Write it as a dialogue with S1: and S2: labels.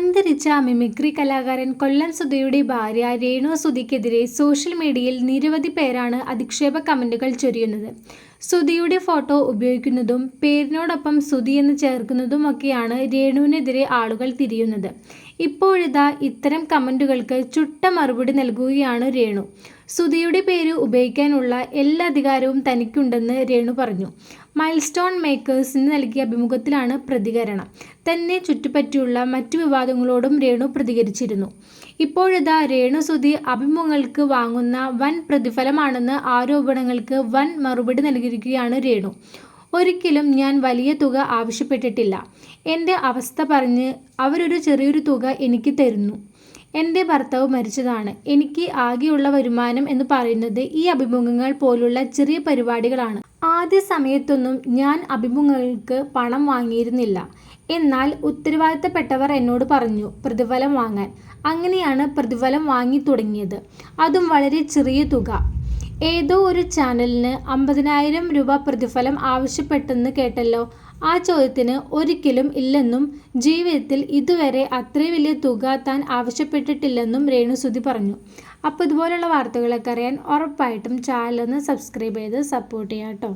S1: അന്തരിച്ച മിമിക്രി കലാകാരൻ കൊല്ലം സുധയുടെ ഭാര്യ രേണു സുധിക്കെതിരെ സോഷ്യൽ മീഡിയയിൽ നിരവധി പേരാണ് അധിക്ഷേപ കമന്റുകൾ ചൊരിയുന്നത്. സുധിയുടെ ഫോട്ടോ ഉപയോഗിക്കുന്നതും പേരിനോടൊപ്പം സുധി എന്ന് ചേർക്കുന്നതുമൊക്കെയാണ് രേണുവിനെതിരെ ആളുകൾ തിരിയുന്നത്. ഇപ്പോഴിതാ ഇത്തരം കമന്റുകൾക്ക് ചുട്ട മറുപടി നൽകുകയാണ് രേണു. സുധിയുടെ പേര് ഉപയോഗിക്കാനുള്ള എല്ലാ അധികാരവും തനിക്കുണ്ടെന്ന് രേണു പറഞ്ഞു. മൈൽസ്റ്റോൺ മേക്കേഴ്സിന് നൽകിയ അഭിമുഖത്തിലാണ് പ്രതികരണം. തന്നെ ചുറ്റുപറ്റിയുള്ള മറ്റു വിവാദങ്ങളോടും രേണു പ്രതികരിച്ചിരുന്നു. ഇപ്പോഴിതാ രേണു സുധി അഭിമുഖങ്ങൾക്ക് വാങ്ങുന്ന വൻ പ്രതിഫലമാണെന്ന് ആരോപണങ്ങൾക്ക് വൻ മറുപടി നൽകിയിരിക്കുകയാണ് രേണു. ഒരിക്കലും ഞാൻ വലിയ തുക ആവശ്യപ്പെട്ടിട്ടില്ല. എന്റെ അവസ്ഥ പറഞ്ഞ് അവരൊരു ചെറിയൊരു തുക എനിക്ക് തരുന്നു. എന്റെ ഭർത്താവ് മരിച്ചതാണ്. എനിക്ക് ആകെയുള്ള വരുമാനം എന്ന് പറയുന്നത് ഈ അഭിമുഖങ്ങൾ പോലുള്ള ചെറിയ പരിപാടികളാണ്. ആദ്യ സമയത്തൊന്നും ഞാൻ അഭിമുഖങ്ങൾക്ക് പണം വാങ്ങിയിരുന്നില്ല. എന്നാൽ ഉത്തരവാദിത്തപ്പെട്ടവർ എന്നോട് പറഞ്ഞു പ്രതിഫലം വാങ്ങാൻ. അങ്ങനെയാണ് പ്രതിഫലം വാങ്ങി തുടങ്ങിയത്. അതും വളരെ ചെറിയ തുക. ഏതോ ഒരു ചാനലിന് അമ്പതിനായിരം രൂപ പ്രതിഫലം ആവശ്യപ്പെട്ടെന്ന് കേട്ടല്ലോ. ആ ചോദ്യത്തിന് ഒരിക്കലും ഇല്ലെന്നും ജീവിതത്തിൽ ഇതുവരെ അത്ര വലിയ തുക താൻ ആവശ്യപ്പെട്ടിട്ടില്ലെന്നും രേണുസുതി പറഞ്ഞു. അപ്പോൾ ഇതുപോലുള്ള വാർത്തകളൊക്കെ അറിയാൻ ഉറപ്പായിട്ടും ചാനലൊന്ന് സബ്സ്ക്രൈബ് ചെയ്ത് സപ്പോർട്ട് ചെയ്യാം കേട്ടോ